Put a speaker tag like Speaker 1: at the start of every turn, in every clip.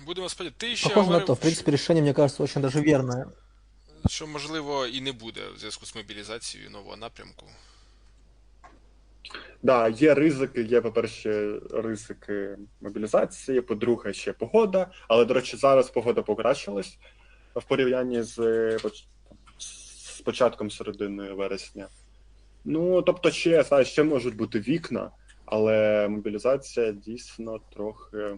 Speaker 1: Будемо сподіватися. Ти ще
Speaker 2: Похоже на то. В принципе, решение, мне кажется, очень даже верное.
Speaker 1: що можливо і не буде в зв'язку з мобілізацією нового напрямку.
Speaker 3: Да, є ризики, є, по-перше, ризики мобілізації, по-друге, ще погода. Але, до речі, зараз погода покращилась в порівнянні з, е, поч- з початком середини вересня. Ну, тобто, ще, знаєш, ще можуть бути вікна, але мобілізація дійсно трохи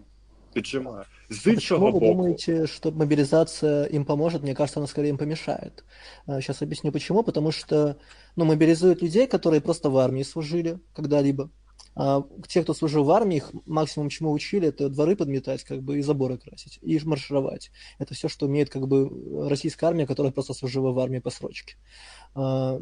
Speaker 3: піджимає. З
Speaker 2: А
Speaker 3: іншого
Speaker 2: почему вы
Speaker 3: боку,
Speaker 2: думаете, что мобилизация им поможет? Мне кажется, она скорее им помешает. Сейчас объясню почему. Потому что ну, мобилизуют людей, которые просто в армии служили когда-либо. А те, кто служил в армии, их максимум чему учили, это дворы подметать, как бы, и заборы красить, и маршировать. Это все, что умеет, как бы, российская армия, которая просто служила в армии по срочке. А,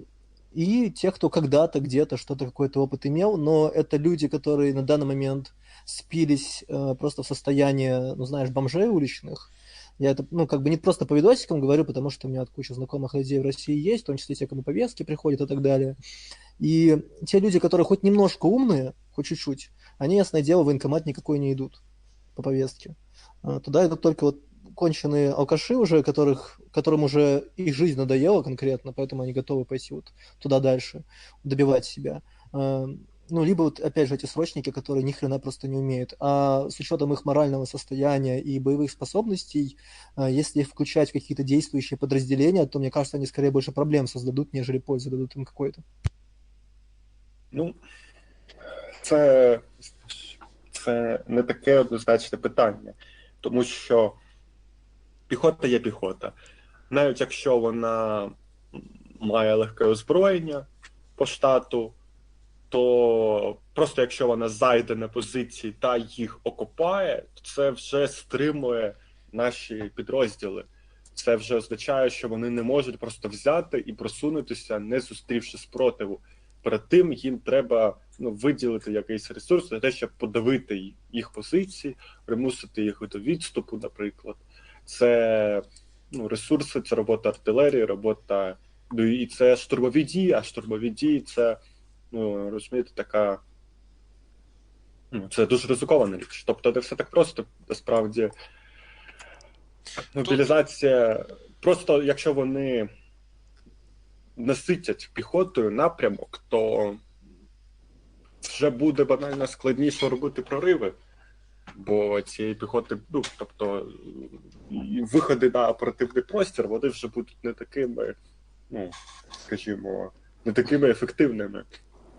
Speaker 2: И те, кто когда-то где-то что-то, какой-то опыт имел, но это люди, которые на данный момент спились э, просто в состояние, ну, знаешь, бомжей уличных. Я это, ну, как бы не просто по видосикам говорю, потому что у меня куча знакомых людей в России есть, в том числе те, кому повестки приходят и так далее. И те люди, которые хоть немножко умные, хоть чуть-чуть, они, ясное дело, в военкомат никакой не идут по повестке. А, Туда идут только вот конченые алкаши уже, которых, которым уже их жизнь надоела конкретно, поэтому они готовы пойти вот туда дальше, добивать себя А, Ну, либо вот, опять же, эти срочники, которые ни хрена просто не умеют. А с учетом их морального состояния и боевых способностей, а, если их включать в какие-то действующие подразделения, то, мне кажется, они скорее больше проблем создадут, нежели пользы дадут им какой-то.
Speaker 3: Ну, це, це не таке однозначне питання, тому що піхота є піхота. Навіть якщо вона має легке озброєння по штату, то просто якщо вона зайде на позиції та їх окопає, то це вже стримує наші підрозділи. Це вже означає, що вони не можуть просто взяти і просунутися, не зустрівши спротиву перед тим їм треба ну, виділити якийсь ресурс для того, щоб подавити їх позиції, примусити їх до відступу, наприклад. Це ну, ресурси, це робота артилерії, робота. Ну і це штурмові дії, а штурмові дії це, ну, розумієте, така. Ну, це дуже ризикована річ. Тобто, не все так просто, насправді. Мобілізація. Просто якщо вони наситять піхотою напрямок, то вже буде банально складніше робити прориви. Бо цієї піхоти, ну тобто виходи на оперативний простір, вони вже будуть не такими, ну, скажімо, не такими ефективними.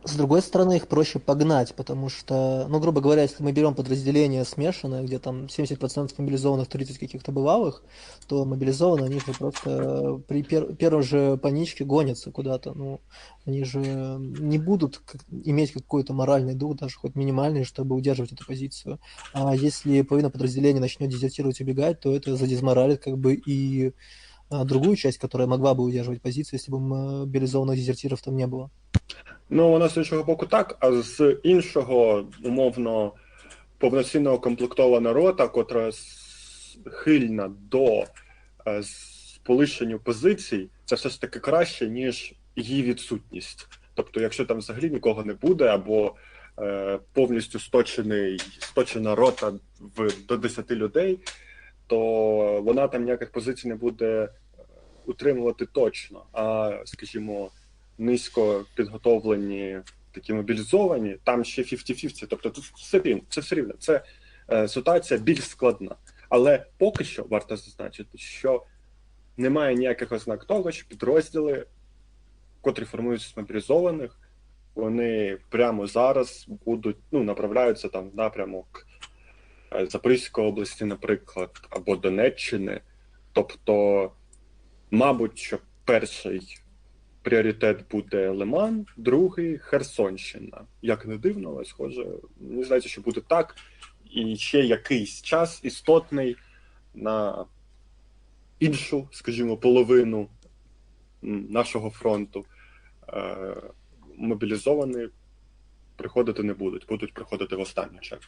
Speaker 2: С другой стороны, их проще погнать, потому что, ну, грубо говоря, если мы берем подразделение смешанное, где там 70% мобилизованных, 30 каких-то бывалых, то мобилизованные, они же просто при пер- первой же паничке гонятся куда-то. Ну, они же не будут как- иметь какой-то моральный дух, даже хоть минимальный, чтобы удерживать эту позицию. А если половина подразделения начнет дезертировать, убегать, то это задизморалит как бы и другую часть, которая могла бы удерживать позицию, если бы мобилизованных дезертиров там не было.
Speaker 3: Ну, воно з іншого боку так, а з іншого, умовно, повноцінно комплектована рота, котра схильна до е, полишенню позицій, це все ж таки краще, ніж її відсутність. Тобто, якщо там взагалі нікого не буде, або е, повністю сточений, сточена рота в, до 10 людей, то вона там ніяких позицій не буде утримувати точно. А, скажімо, низько підготовлені, такі мобілізовані, там ще 50-50, тобто тут все рівно, це все рівно. Це е, ситуація більш складна. Але поки що варто зазначити, що немає ніяких ознак того, що підрозділи, котрі формуються з мобілізованих, вони прямо зараз будуть ну, направляються там в напрямок е, Запорізької області, наприклад, або Донеччини. Тобто, мабуть, що перший пріоритет буде Лиман, другий Херсонщина. Як не дивно, але схоже, мені здається, що буде так. І ще якийсь час істотний на іншу, скажімо, половину нашого фронту. Е, мобілізовані приходити не будуть, будуть приходити в останню чергу.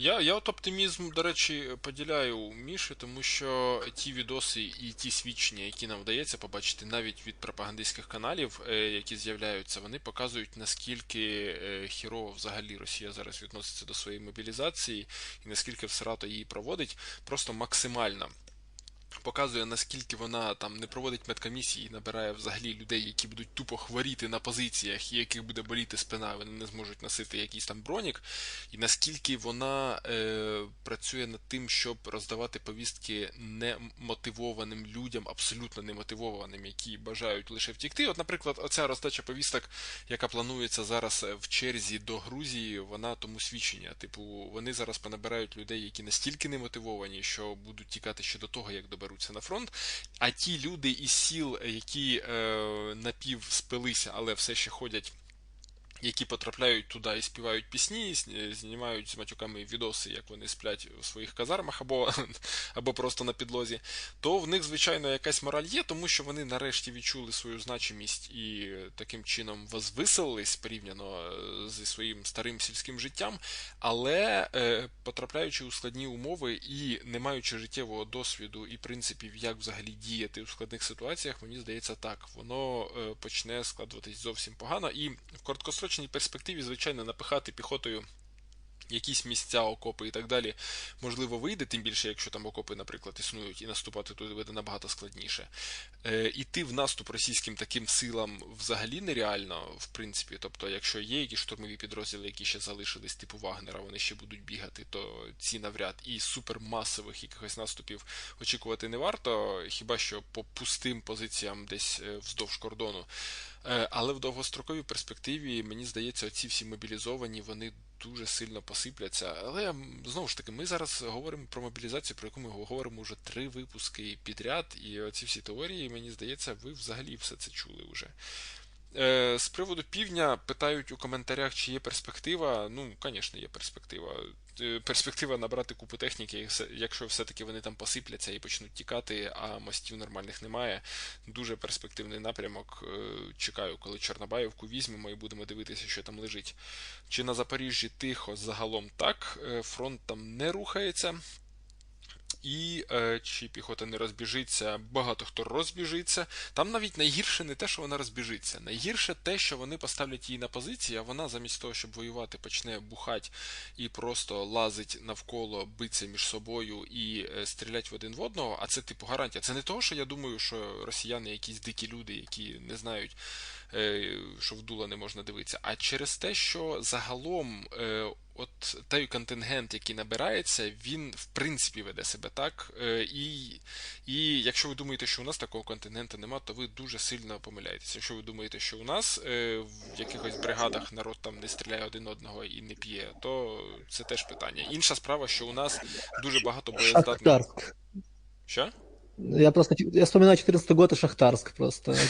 Speaker 1: Я, я от оптимізм, до речі, поділяю Міші, тому що ті відоси і ті свідчення, які нам вдається побачити навіть від пропагандистських каналів, е, які з'являються, вони показують наскільки е, хірово взагалі Росія зараз відноситься до своєї мобілізації і наскільки всерато її проводить, просто максимально. Показує, наскільки вона там не проводить медкомісії, набирає взагалі людей, які будуть тупо хворіти на позиціях, і яких буде боліти спина, вони не зможуть носити якийсь там бронік, і наскільки вона е, працює над тим, щоб роздавати повістки немотивованим людям, абсолютно немотивованим, які бажають лише втікти. От, наприклад, оця роздача повісток, яка планується зараз в черзі до Грузії, вона тому свідчення. Типу, вони зараз понабирають людей, які настільки немотивовані, що будуть тікати ще до того, як доберуться на фронт. А ті люди із сіл, які е, напів спилися, але все ще ходять. Які потрапляють туди і співають пісні, знімають з матюками відоси, як вони сплять у своїх казармах або або просто на підлозі, то в них, звичайно, якась мораль є, тому що вони нарешті відчули свою значимість і таким чином возвиселились порівняно зі своїм старим сільським життям, але е, потрапляючи у складні умови і не маючи життєвого досвіду і принципів, як взагалі діяти у складних ситуаціях, мені здається, так воно е, почне складуватись зовсім погано. І в короткосрочній довгострочній перспективі, звичайно, напихати піхотою якісь місця, окопи і так далі, можливо, вийде, тим більше, якщо там окопи, наприклад, існують, і наступати туди буде набагато складніше. Е, Іти в наступ російським таким силам взагалі нереально, в принципі. Тобто, якщо є якісь штурмові підрозділи, які ще залишились, типу Вагнера, вони ще будуть бігати, то ці навряд і супермасових якихось наступів очікувати не варто, хіба що по пустим позиціям десь е, вздовж кордону. Е, але в довгостроковій перспективі, мені здається, оці всі мобілізовані, вони дуже сильно посипляться. Але знову ж таки, ми зараз говоримо про мобілізацію, про яку ми говоримо вже три випуски підряд, і оці всі теорії, мені здається, ви взагалі все це чули вже. Е, з приводу півдня питають у коментарях, чи є перспектива. Ну, звісно, є перспектива. Е, перспектива набрати купу техніки, якщо все-таки вони там посипляться і почнуть тікати, а мостів нормальних немає. Дуже перспективний напрямок. Е, чекаю, коли Чорнобаївку візьмемо і будемо дивитися, що там лежить. Чи на Запоріжжі тихо загалом так, фронт там не рухається. І е, чи піхота не розбіжиться, багато хто розбіжиться. Там навіть найгірше не те, що вона розбіжиться. Найгірше те, що вони поставлять її на позиції, а вона замість того, щоб воювати, почне бухати і просто лазить навколо, биться між собою і е, стрілять в один в одного. А це типу гарантія. Це не того, що я думаю, що росіяни якісь дикі люди, які не знають. Е, що в дула не можна дивитися, а через те, що загалом е, от той контингент, який набирається, він в принципі веде себе так. Е, і і якщо ви думаєте, що у нас такого контингенту нема, то ви дуже сильно помиляєтеся. Якщо ви думаєте, що у нас в якихось бригадах народ там не стріляє один одного і не п'є, то це теж питання. Інша справа, що у нас дуже багато боєздатних. Що?
Speaker 2: Я просто я вспоминаю 14 год и Шахтарск просто.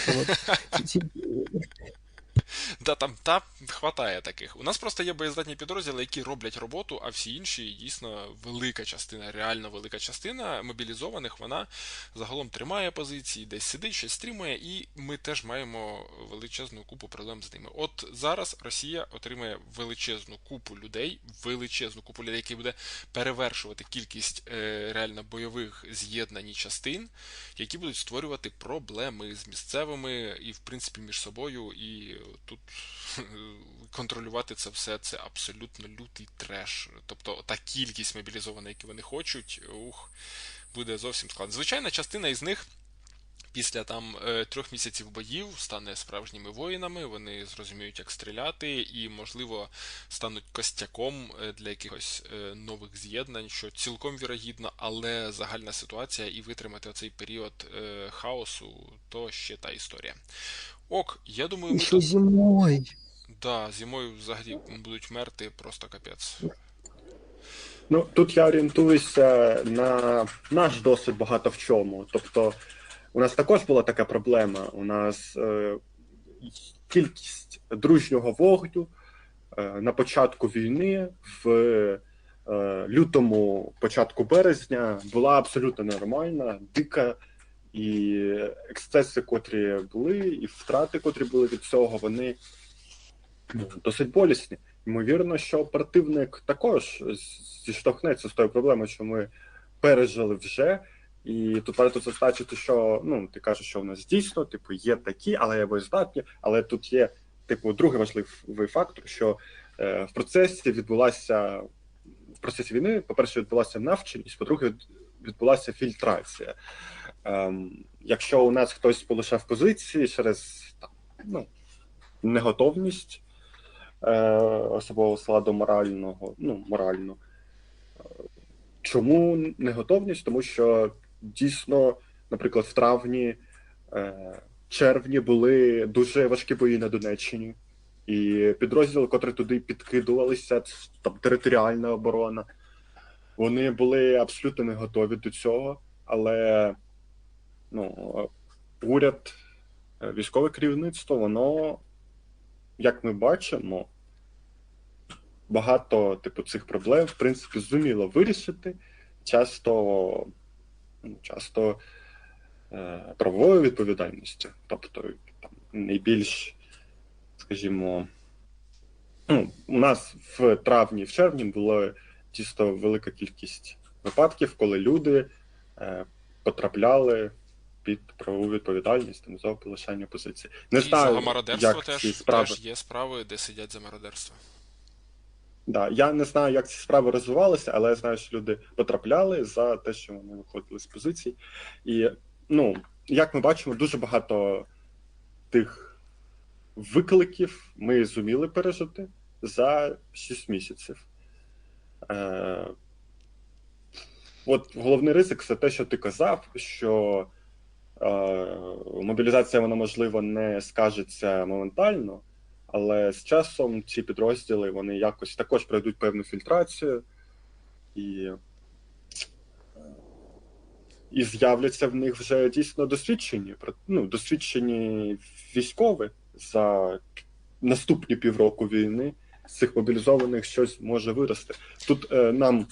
Speaker 1: Да, там та хватає таких. У нас просто є боєздатні підрозділи, які роблять роботу, а всі інші дійсно велика частина, реально велика частина мобілізованих, вона загалом тримає позиції, десь сидить, щось стримує, і ми теж маємо величезну купу проблем з ними. От зараз Росія отримує величезну купу людей, величезну купу людей, які буде перевершувати кількість е, реально бойових з'єднань частин, які будуть створювати проблеми з місцевими і, в принципі, між собою. і тут контролювати це все це абсолютно лютий треш. Тобто та кількість мобілізованих, які вони хочуть, ух, буде зовсім складно. Звичайна частина із них. Після там е, трьох місяців боїв стане справжніми воїнами, вони зрозуміють, як стріляти, і, можливо, стануть костяком е, для якихось е, нових з'єднань, що цілком вірогідно, але загальна ситуація і витримати оцей період хаосу то ще та історія. Ок, я думаю, ми
Speaker 2: Що
Speaker 1: тут...
Speaker 2: зимою.
Speaker 1: Да, зимою взагалі будуть мерти просто капець.
Speaker 3: Ну, тут я орієнтуюся на наш досвід багато в чому. Тобто, у нас також була така проблема. У нас е, кількість дружнього вогню е, на початку війни в е, лютому, початку березня була абсолютно нормальна, дика і ексцеси, котрі були, і втрати, котрі були від цього, вони досить болісні. ймовірно, що противник також зіштовхнеться з тою проблемою, що ми пережили вже. І тут варто зазначити, що ну ти кажеш, що в нас дійсно типу є такі, але є боєздатні. Але тут є типу другий важливий фактор, що е, в процесі відбулася в процесі війни, по-перше, відбулася навченість, по-друге, відбулася фільтрація. Ем, якщо у нас хтось полишав позиції через там, ну, неготовність е, особового складу морального, ну, морально. Е, Чому неготовність? Тому що дійсно, наприклад, в травні, е, червні були дуже важкі бої на Донеччині, і підрозділи, котрі туди підкидувалися, там територіальна оборона, вони були абсолютно не готові до цього, але ну, уряд, е, військове керівництво, воно, як ми бачимо, багато типу цих проблем в принципі зуміло вирішити. Часто, ну, часто е, правовою відповідальністю, тобто там, найбільш, скажімо, ну, у нас в травні, в червні була дійсно велика кількість випадків, коли люди е, потрапляли під правову відповідальність там, за полишання позиції. Не
Speaker 1: і
Speaker 3: знаю,
Speaker 1: за мародерство
Speaker 3: як
Speaker 1: теж,
Speaker 3: ці справи.
Speaker 1: теж є справи, де сидять за мародерство.
Speaker 3: Да, я не знаю, як ці справи розвивалися, але я знаю, що люди потрапляли за те, що вони виходили з позицій. І ну, як ми бачимо, дуже багато тих викликів ми зуміли пережити за 6 місяців. Е, От головний ризик це те, що ти казав, що мобілізація, вона можливо не скажеться моментально. Але з часом ці підрозділи вони якось також пройдуть певну фільтрацію і, і з'являться в них вже дійсно досвідчені, ну, досвідчені військові за наступні півроку війни. З цих мобілізованих щось може вирости. Тут е, нам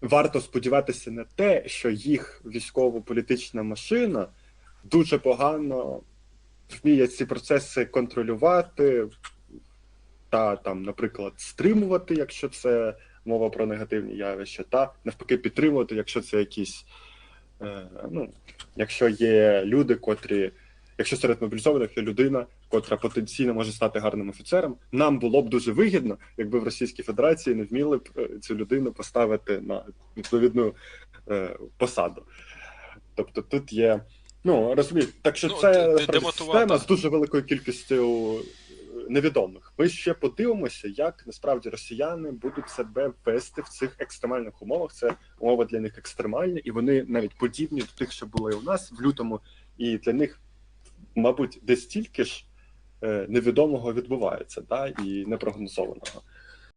Speaker 3: варто сподіватися на те, що їх військово-політична машина дуже погано вміє ці процеси контролювати та там, наприклад, стримувати, якщо це мова про негативні явища, та навпаки підтримувати, якщо це якісь, е, ну, якщо є люди, котрі, якщо серед мобілізованих є людина, котра потенційно може стати гарним офіцером, нам було б дуже вигідно, якби в Російській Федерації не вміли б е, цю людину поставити на відповідну е, посаду. Тобто тут є. Ну, розумієте, так що
Speaker 1: Ну,
Speaker 3: це система з дуже великою кількістю е, невідомих. Ми ще подивимося, як насправді росіяни будуть себе вести в цих екстремальних умовах. Це умови для них екстремальні, і вони навіть подібні до тих, що були у нас в лютому, і для них, мабуть, десь стільки ж е, невідомого відбувається, да, і непрогнозованого.